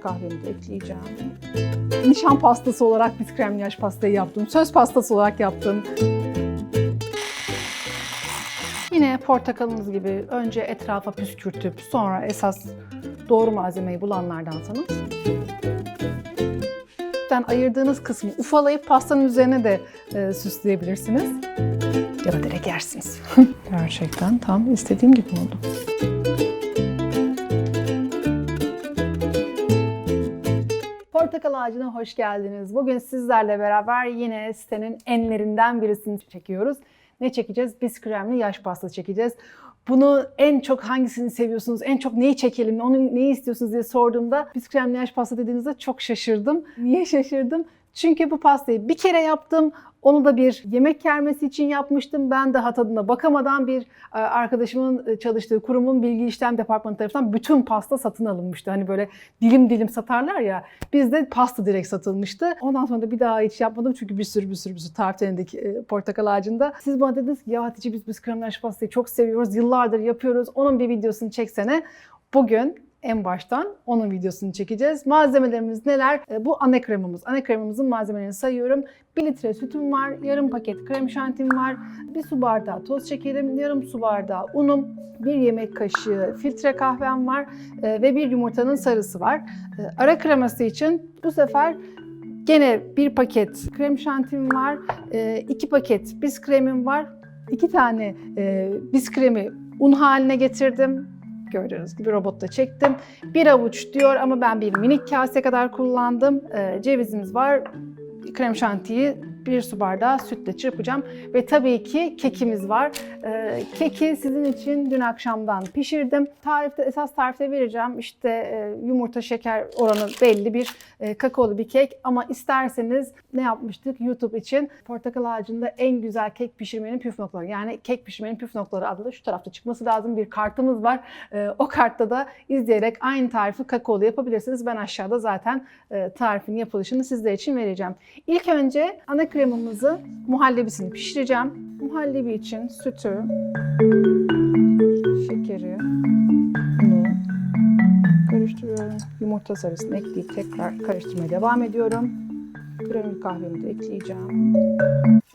kahvemi de ekleyeceğim. Nişan pastası olarak biz kremli yaş pastayı yaptım. Söz pastası olarak yaptım. Yine portakalınız gibi önce etrafa püskürtüp sonra esas doğru malzemeyi bulanlardansanız Sütten ayırdığınız kısmı ufalayıp pastanın üzerine de e, süsleyebilirsiniz. Ya da direkt yersiniz. Gerçekten tam istediğim gibi oldu. Portakal ağacına hoş geldiniz. Bugün sizlerle beraber yine sitenin enlerinden birisini çekiyoruz. Ne çekeceğiz? Biz kremli yaş pastası çekeceğiz. Bunu en çok hangisini seviyorsunuz, en çok neyi çekelim, onu neyi istiyorsunuz diye sorduğumda biz kremli yaş pasta dediğinizde çok şaşırdım. Niye şaşırdım? Çünkü bu pastayı bir kere yaptım. Onu da bir yemek kermesi için yapmıştım. Ben daha tadına bakamadan bir e, arkadaşımın e, çalıştığı kurumun bilgi işlem departmanı tarafından bütün pasta satın alınmıştı. Hani böyle dilim dilim satarlar ya. Bizde pasta direkt satılmıştı. Ondan sonra da bir daha hiç yapmadım çünkü bir sürü bir sürü bir sürü tariflerindeki e, portakal ağacında. Siz bana dediniz ki ya Hatice biz biz kremler pastayı çok seviyoruz. Yıllardır yapıyoruz. Onun bir videosunu çeksene. Bugün en baştan onun videosunu çekeceğiz. Malzemelerimiz neler? E, Bu ana kremamız. Ana kremamızın malzemelerini sayıyorum. 1 litre sütüm var, yarım paket krem şantim var, bir su bardağı toz şekerim, yarım su bardağı unum, bir yemek kaşığı filtre kahvem var e, ve bir yumurtanın sarısı var. E, Ara kreması için bu sefer gene bir paket krem şantim var, iki paket bis kremim var, iki tane e, bis kremi un haline getirdim. Gördüğünüz gibi robotta çektim. Bir avuç diyor ama ben bir minik kase kadar kullandım. Ee, cevizimiz var. Krem şantiyi bir su bardağı sütle çırpacağım. Ve tabii ki kekimiz var. Ee, keki sizin için dün akşamdan pişirdim. Tarifte, esas tarifte vereceğim. İşte e, yumurta, şeker oranı belli bir e, kakaolu bir kek. Ama isterseniz ne yapmıştık YouTube için? Portakal ağacında en güzel kek pişirmenin püf noktaları. Yani kek pişirmenin püf noktaları adlı şu tarafta çıkması lazım bir kartımız var. E, o kartta da izleyerek aynı tarifi kakaolu yapabilirsiniz. Ben aşağıda zaten e, tarifin yapılışını sizler için vereceğim. İlk önce ana kremamızı muhallebisini pişireceğim. Muhallebi için sütü, şekeri, unu karıştırıyorum. Yumurta sarısını ekleyip tekrar karıştırmaya devam ediyorum. Kremli kahvemi de ekleyeceğim.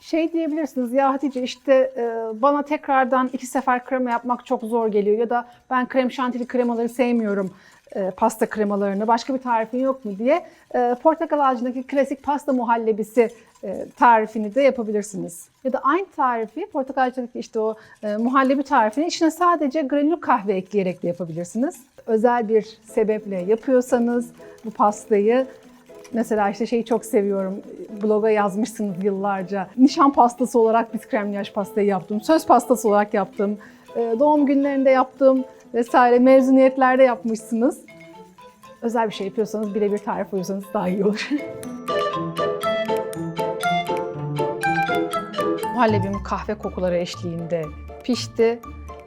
Şey diyebilirsiniz ya Hatice işte e, bana tekrardan iki sefer krema yapmak çok zor geliyor ya da ben krem şantili kremaları sevmiyorum e, pasta kremalarını başka bir tarifin yok mu diye e, portakal ağacındaki klasik pasta muhallebisi e, tarifini de yapabilirsiniz. Ya da aynı tarifi portakal ağacındaki işte o muhallebi tarifini içine sadece granül kahve ekleyerek de yapabilirsiniz. Özel bir sebeple yapıyorsanız bu pastayı Mesela işte şeyi çok seviyorum. Bloga yazmışsınız yıllarca. Nişan pastası olarak biz kremli yaş pastayı yaptım. Söz pastası olarak yaptım. Doğum günlerinde yaptım vesaire. Mezuniyetlerde yapmışsınız. Özel bir şey yapıyorsanız birebir tarif uyuyorsanız daha iyi olur. Muhallebim kahve kokuları eşliğinde pişti.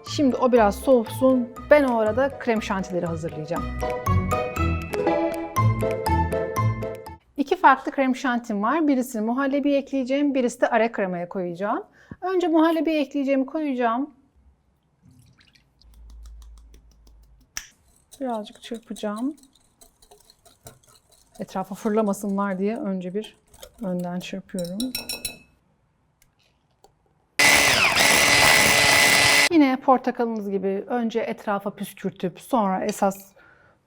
Şimdi o biraz soğusun. Ben o arada krem şantileri hazırlayacağım. İki farklı krem şantim var. Birisini muhallebi ekleyeceğim, birisi de ara kremaya koyacağım. Önce muhallebi ekleyeceğimi koyacağım. Birazcık çırpacağım. Etrafa fırlamasınlar diye önce bir önden çırpıyorum. Yine portakalınız gibi önce etrafa püskürtüp sonra esas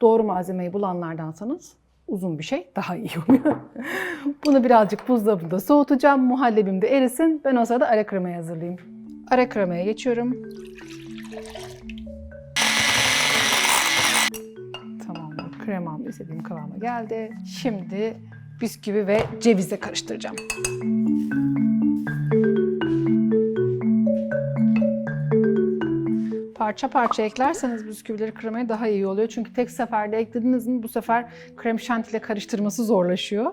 doğru malzemeyi bulanlardansanız uzun bir şey daha iyi oluyor. Bunu birazcık buzdolabında soğutacağım. Muhallebim de erisin. Ben o sırada ara kremayı hazırlayayım. Ara kremaya geçiyorum. Kremam istediğim kıvama geldi. Şimdi bisküvi ve cevizle karıştıracağım. Parça parça eklerseniz bisküvileri kremaya daha iyi oluyor. Çünkü tek seferde eklediniz mi bu sefer krem şantiyle karıştırması zorlaşıyor.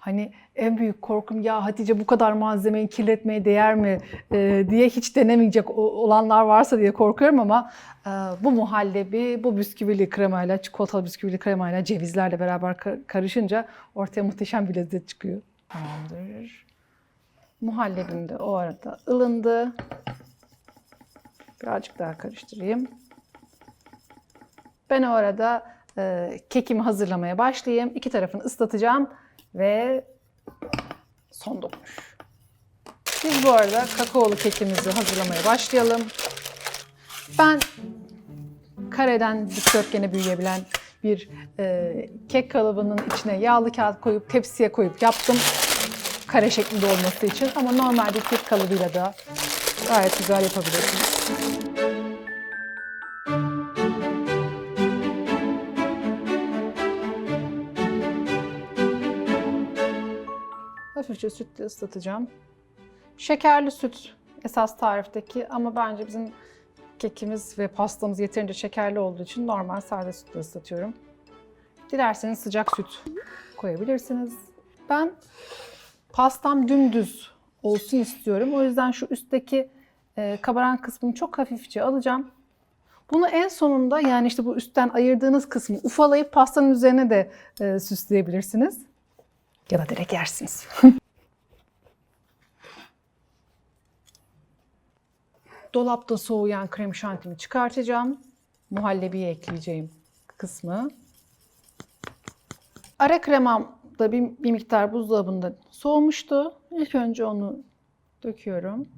Hani en büyük korkum ya Hatice bu kadar malzemeyi kirletmeye değer mi e, diye hiç denemeyecek olanlar varsa diye korkuyorum ama e, bu muhallebi, bu bisküvili kremayla, çikolatalı bisküvili kremayla cevizlerle beraber ka- karışınca ortaya muhteşem bir lezzet çıkıyor. Tamamdır. Muhallebim de o arada ılındı. Birazcık daha karıştırayım. Ben o arada e, kekimi hazırlamaya başlayayım. İki tarafını ıslatacağım ve son dokunuş. Biz bu arada kakaolu kekimizi hazırlamaya başlayalım. Ben kareden dikdörtgene büyüyebilen bir e, kek kalıbının içine yağlı kağıt koyup tepsiye koyup yaptım. Kare şeklinde olması için ama normal bir kek kalıbıyla da gayet güzel yapabilirsiniz. Hafifçe sütle ıslatacağım. Şekerli süt esas tarifteki ama bence bizim kekimiz ve pastamız yeterince şekerli olduğu için normal sade sütle ıslatıyorum. Dilerseniz sıcak süt koyabilirsiniz. Ben pastam dümdüz olsun istiyorum. O yüzden şu üstteki e, kabaran kısmını çok hafifçe alacağım. Bunu en sonunda yani işte bu üstten ayırdığınız kısmı ufalayıp pastanın üzerine de e, süsleyebilirsiniz. Ya da direkt yersiniz. Dolapta soğuyan krem şantimi çıkartacağım. Muhallebiye ekleyeceğim kısmı. Ara kremam da bir, bir miktar buzdolabında soğumuştu. İlk önce onu döküyorum.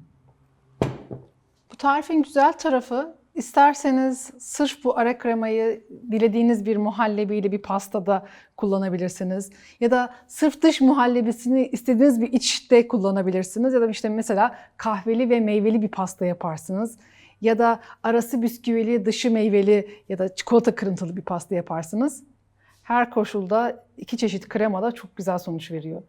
Bu tarifin güzel tarafı isterseniz sırf bu ara kremayı dilediğiniz bir muhallebiyle bir pastada kullanabilirsiniz. Ya da sırf dış muhallebisini istediğiniz bir içte kullanabilirsiniz. Ya da işte mesela kahveli ve meyveli bir pasta yaparsınız. Ya da arası bisküvili, dışı meyveli ya da çikolata kırıntılı bir pasta yaparsınız. Her koşulda iki çeşit krema da çok güzel sonuç veriyor.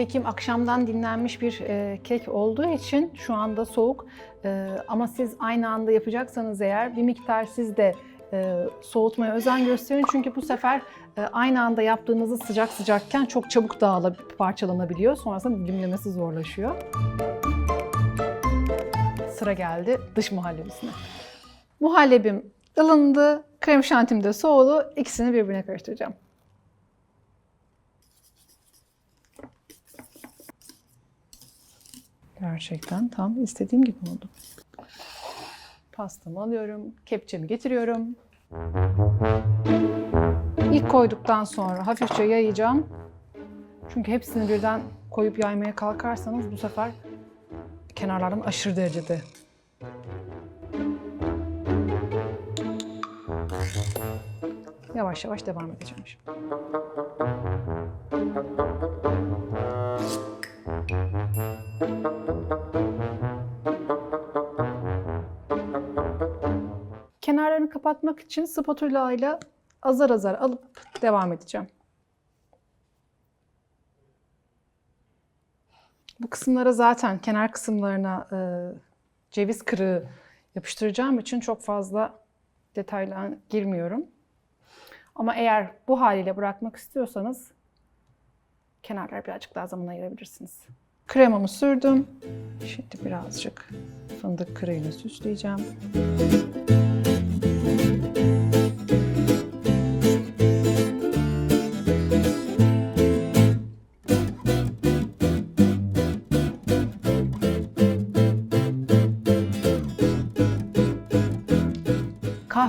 Kekim akşamdan dinlenmiş bir e, kek olduğu için şu anda soğuk. E, ama siz aynı anda yapacaksanız eğer bir miktar siz de e, soğutmaya özen gösterin. Çünkü bu sefer e, aynı anda yaptığınızı sıcak sıcakken çok çabuk dağılıp parçalanabiliyor. Sonrasında dilimlemesi zorlaşıyor. Sıra geldi dış muhallebisine. Muhallebim ılındı, krem şantim de soğudu. İkisini birbirine karıştıracağım. Gerçekten tam istediğim gibi oldu. Pastamı alıyorum, kepçemi getiriyorum. İlk koyduktan sonra hafifçe yayacağım. Çünkü hepsini birden koyup yaymaya kalkarsanız bu sefer kenarlardan aşırı derecede yavaş yavaş devam edeceğim şimdi. Kapatmak için spatula ile azar azar alıp devam edeceğim. Bu kısımlara zaten kenar kısımlarına e, ceviz kırığı yapıştıracağım için çok fazla detayla girmiyorum. Ama eğer bu haliyle bırakmak istiyorsanız kenarlara birazcık daha zaman ayırabilirsiniz. Kremamı sürdüm. Şimdi birazcık fındık kırığıyla süsleyeceğim.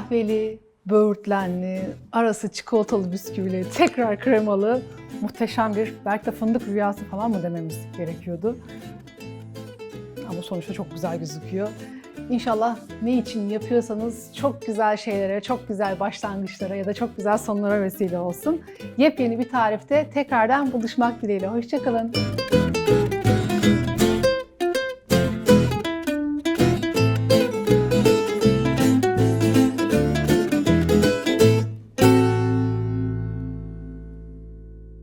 Kahveli, böğürtlenli, arası çikolatalı bisküvili, tekrar kremalı muhteşem bir belki de fındık rüyası falan mı dememiz gerekiyordu. Ama sonuçta çok güzel gözüküyor. İnşallah ne için yapıyorsanız çok güzel şeylere, çok güzel başlangıçlara ya da çok güzel sonlara vesile olsun. Yepyeni bir tarifte tekrardan buluşmak dileğiyle. Hoşçakalın.